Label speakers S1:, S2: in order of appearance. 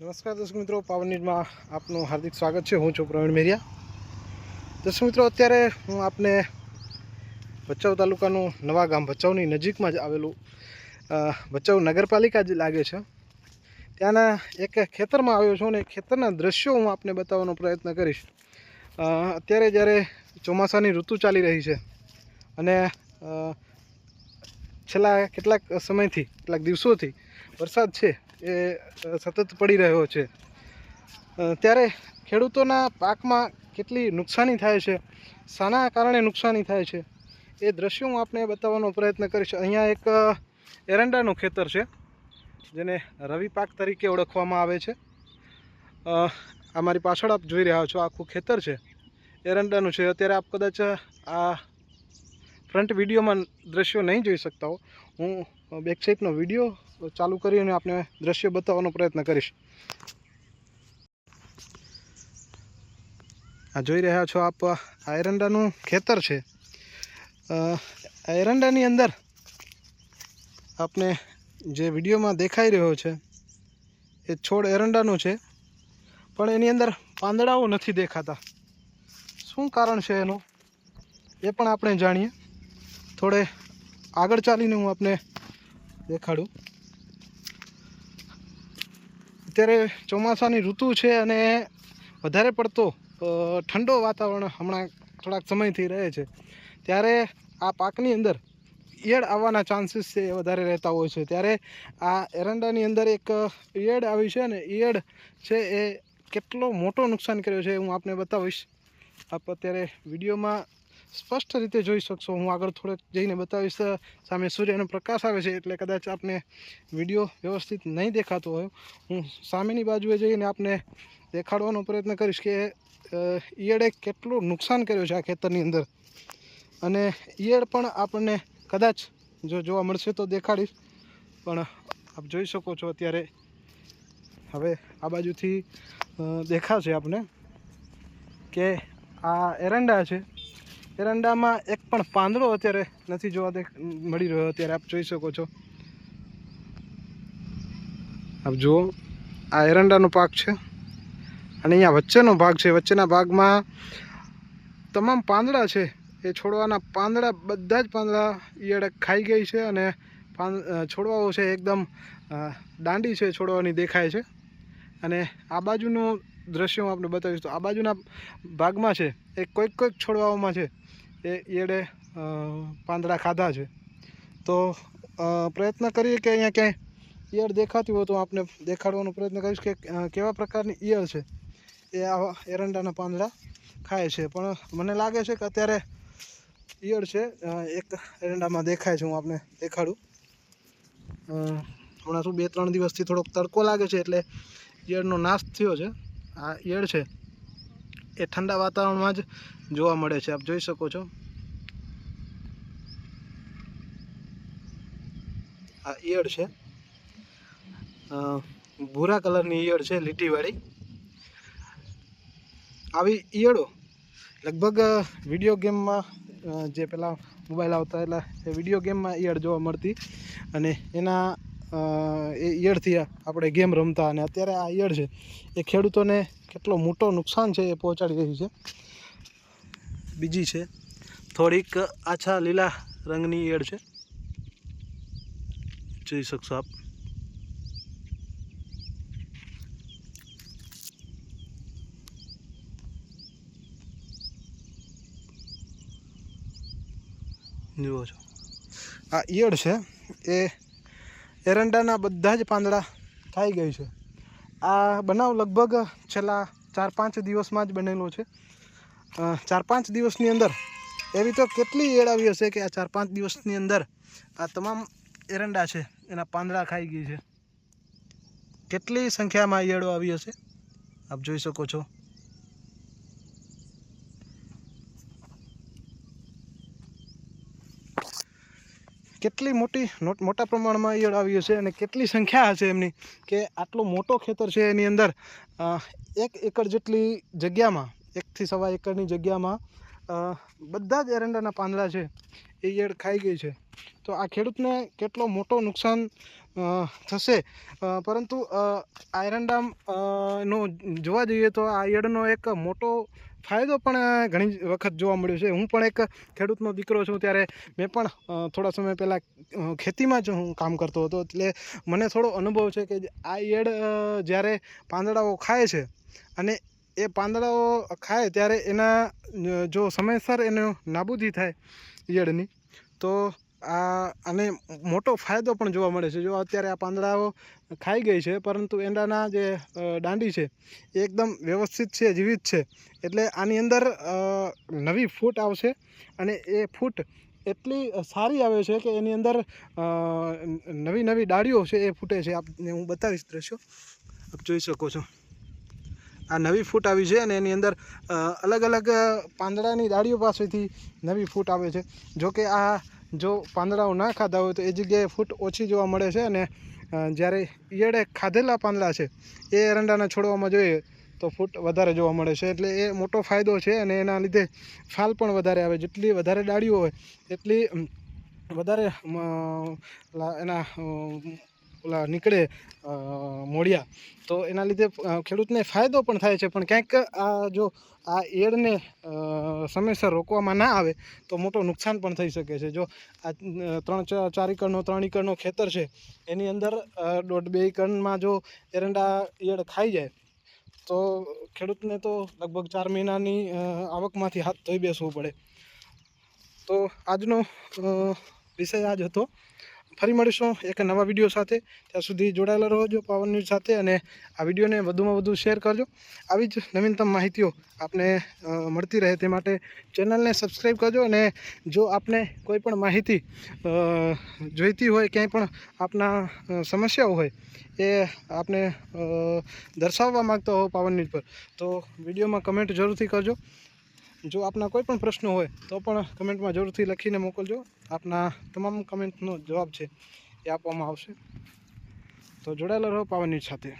S1: નમસ્કાર દર્શક મિત્રો પાવન આપનું હાર્દિક સ્વાગત છે. હું છું પ્રવીણ મેરિયા. દર્શક મિત્રો, અત્યારે હું આપને ભચાઉ તાલુકાનું નવા ગામ ભચાઉની નજીકમાં જ આવેલું ભચાઉ નગરપાલિકા જ લાગે છે. ત્યાંના એક ખેતરમાં આવ્યો છું અને ખેતરના દ્રશ્યો હું આપને બતાવવાનો પ્રયત્ન કરીશ. અત્યારે જ્યારે ચોમાસાની ઋતુ ચાલી રહી છે અને છેલ્લા કેટલાક સમયથી, કેટલાક દિવસોથી વરસાદ છે એ સતત પડી રહ્યો છે. ત્યારે ખેડૂતોના પાકમાં કેટલી નુકસાની થાય છે, શાના કારણે નુકસાની થાય છે, એ દ્રશ્યો હું આપને બતાવવાનો પ્રયત્ન કરીશ. અહીંયા એક એરંડાનું ખેતર છે, જેને રવિ પાક તરીકે ઓળખવામાં આવે છે. આ મારી પાછળ આપ જોઈ રહ્યા છો, આખું ખેતર છે, એરંડાનું છે. અત્યારે આપ કદાચ આ ફ્રન્ટ વિડીયોમાં દ્રશ્યો નહીં જોઈ શકતા હો. હું બેક સાઈડનો વીડિયો ચાલુ કરી અને આપણે દ્રશ્ય બતાવવાનો પ્રયત્ન કરીશ. આ જોઈ રહ્યા છો આપ, આ ખેતર છે. એરંડાની અંદર આપને જે વિડીયોમાં દેખાઈ રહ્યો છે, એ છોડ એરંડાનું છે, પણ એની અંદર પાંદડાઓ નથી દેખાતા. શું કારણ છે એનું? એ પણ આપણે જાણીએ. થોડે આગળ ચાલીને હું આપને દેખાડું. અત્યારે ચોમાસાની ઋતુ છે અને વધારે પડતો ઠંડો વાતાવરણ હમણાં થોડાક સમયથી રહે છે. ત્યારે આ પાકની અંદર ઈયળ આવવાના ચાન્સીસ છે એ વધારે રહેતા હોય છે. ત્યારે આ એરંડાની અંદર એક ઈયળ આવી છે ને ઈયળ છે એ કેટલો મોટો નુકસાન કર્યો છે હું આપને બતાવીશ. આપ અત્યારે વિડીયોમાં સ્પષ્ટ રીતે જોઈ શકશો. હું આગળ થોડેક જઈને બતાવીશ સામે સૂર્યનો પ્રકાશ આવે છે એટલે કદાચ આપને વીડિયો વ્યવસ્થિત નહીં દેખાતો હોય. હું સામેની બાજુએ જઈને આપને દેખાડવાનો પ્રયત્ન કરીશ કે ઈયળે કેટલું નુકસાન કર્યું છે આ ખેતરની અંદર. અને ઈયળ પણ આપણને કદાચ જો જોવા મળશે તો દેખાડીશ. પણ આપ જોઈ શકો છો અત્યારે હવે આ બાજુથી દેખાશે આપને કે આ એરંડા છે એરંડામાં એક પણ પાંદડો અત્યારે નથી જોવા દે મળી રહ્યો. અત્યારે આપ જોઈ શકો છો. આપ જુઓ, આ એરંડાનો પાક છે. અને અહીંયા વચ્ચેનો ભાગ છે. વચ્ચેના ભાગમાં તમામ પાંદડા છે. એ છોડવાના પાંદડા, બધા જ પાંદડા ઈયળે ખાઈ ગઈ છે અને પાન છોડવાઓ છે એકદમ દાંડી છે છોડવાની દેખાય છે. અને આ બાજુનું દ્રશ્ય હું આપણે બતાવીશ. તો આ બાજુના ભાગમાં છે. એ કોઈક કોઈક છોડવાઓમાં છે. એ ઈયળે પાંદડા ખાધા છે. તો પ્રયત્ન કરીએ કે અહીંયા ક્યાંય ઈયળ દેખાતી હોય તો આપણે દેખાડવાનો પ્રયત્ન કરીશ કે કેવા પ્રકારની ઈયળ છે એ આવા એરંડાના પાંદડા ખાય છે. પણ મને લાગે છે કે અત્યારે ઈયળ છે એક એરંડામાં દેખાય છે, હું આપને દેખાડું. હમણાં શું બે ત્રણ દિવસથી થોડોક તડકો લાગે છે એટલે ઈયળનો નાશ થયો છે. આ ઈયળ છે. એ ઠંડા વાતાવરણમાં જ જોવા મળે છે. આપ જોઈ શકો છો. આ ઈયળ છે. ભૂરા કલરની ઈયળ છે, લીટીવાળી. આવી ઈયળો લગભગ વીડિયો ગેમમાં જે પેલા મોબાઈલ આવતા એટલે એ વીડિયો ગેમમાં ઈયળ જોવા મળતી. અને એના એ ઈયળથી આપણે ગેમ રમતા. અને અત્યારે આ ઈયળ છે. એ ખેડૂતોને કેટલો મોટો નુકસાન છે એ પહોંચાડી રહી છે. બીજી છે, થોડીક આછા લીલા રંગની એડ છે. જોઈ શકશો આપ. જુઓ છો. આ ઈયળ છે, એ એરંડાના બધા જ પાંદડા ખાઈ ગઈ છે. આ બનાવ લગભગ છેલ્લા ચાર પાંચ દિવસમાં જ બનેલો છે. ચાર પાંચ દિવસની અંદર એવી તો કેટલી એડ આવી હશે કે આ ચાર પાંચ દિવસની અંદર આ તમામ એરંડા છે એના પાંદડા ખાઈ ગઈ છે. કેટલી સંખ્યામાં ઈયળો આવી હશે? આપ જોઈ શકો છો. કેટલી મોટી મોટા પ્રમાણમાં ઈયળ આવી હશે અને કેટલી સંખ્યા હશે એમની કે આટલો મોટો ખેતર છે એની અંદર એક એકર જેટલી જગ્યામાં, એકથી સવા એકરની જગ્યામાં બધા જ એરંડાના પાંદડા છે એ ઈયળ ખાઈ ગઈ છે. તો આ ખેડૂતને કેટલો મોટો નુકસાન થશે. પરંતુ આયરન ડામ નો જોવા જઈએ તો આ યડનો એક મોટો ફાયદો પણ ઘણી વખત જોવા મળ્યો છે. હું પણ એક ખેડૂતનો દીકરો છું ત્યારે મેં પણ થોડા સમય પહેલાં ખેતીમાં જ હું કામ કરતો હતો. એટલે મને થોડો અનુભવ છે કે આ ઈયળ જ્યારે પાંદડાઓ ખાય છે અને એ પાંદડાઓ ખાય ત્યારે એના જો સમયસર એનો નાબૂદી થાય ઈયળની, તો આ અને મોટો ફાયદો પણ જોવા મળે છે. જો અત્યારે આ પાંદડાઓ ખાઈ ગઈ છે, પરંતુ એંડાના જે દાંડી છે, એ એકદમ વ્યવસ્થિત છે, જીવિત છે. એટલે આની અંદર નવી ફૂટ આવશે અને એ ફૂટ એટલી સારી આવે છે કે એની અંદર નવી નવી ડાળીઓ છે એ ફૂટે છે. આપને હું બતાવીશ દ્રશ્યો. આપ જોઈ શકો છો. આ નવી ફૂટ આવી છે અને એની અંદર અલગ અલગ પાંદડાની ડાળીઓ પાસેથી નવી ફૂટ આવે છે. જોકે આ જો પાંદડાઓ ના ખાધા હોય તો એ જગ્યાએ ફૂટ ઓછી જોવા મળે છે અને જ્યારે ઈયળે ખાધેલા પાંદડા છે, એ એરંડાના છોડવામાં જોઈએ તો ફૂટ વધારે જોવા મળે છે. એટલે એ મોટો ફાયદો છે અને એના લીધે ફાલ પણ વધારે આવે. જેટલી વધારે ડાળીઓ હોય એટલી વધારે એના ઓલા નીકળે મોડિયા. તો એના લીધે ખેડૂતને ફાયદો પણ થાય છે, પણ ક્યાંક આ જો આ એડને સમયસર રોકવામાં ના આવે, તો મોટો નુકસાન પણ થઈ શકે છે. જો આ ત્રણ ચાર એકરનો, ત્રણ એકરનો ખેતર છે, એની અંદર દોઢ બે એકરમાં જો એરંડા એડ ખાઈ જાય, તો ખેડૂતને તો લગભગ ચાર મહિનાની આવકમાંથી હાથ ધોઈ બેસવું પડે. તો આજનો વિષય આજ હતો. ફરી મળીશું એક નવા વીડિયો સાથે. ત્યાં સુધી જોડાયેલા રહોજો પાવર ન્યૂઝ સાથે અને આ વિડીયોને વધુમાં વધુ શેર કરજો. આવી જ નવીનતમ માહિતીઓ આપને મળતી રહે તે માટે ચેનલને સબસ્ક્રાઈબ કરજો અને જો આપને કોઈ પણ માહિતી જોઈતી હોય, ક્યાંય પણ આપના સમસ્યાઓ હોય, એ આપને દર્શાવવા માગતો હો પાવન ન્યૂઝ પર, તો વિડીયોમાં કમેન્ટ જરૂરથી કરજો. જો આપના કોઈ પણ પ્રશ્નો હોય, તો પણ કમેન્ટમાં જરૂરથી લખીને મોકલજો. આપના તમામ કમેન્ટનો જવાબ છે એ આપવામાં આવશે. તો જોડાયેલા રહો પાવનની સાથે.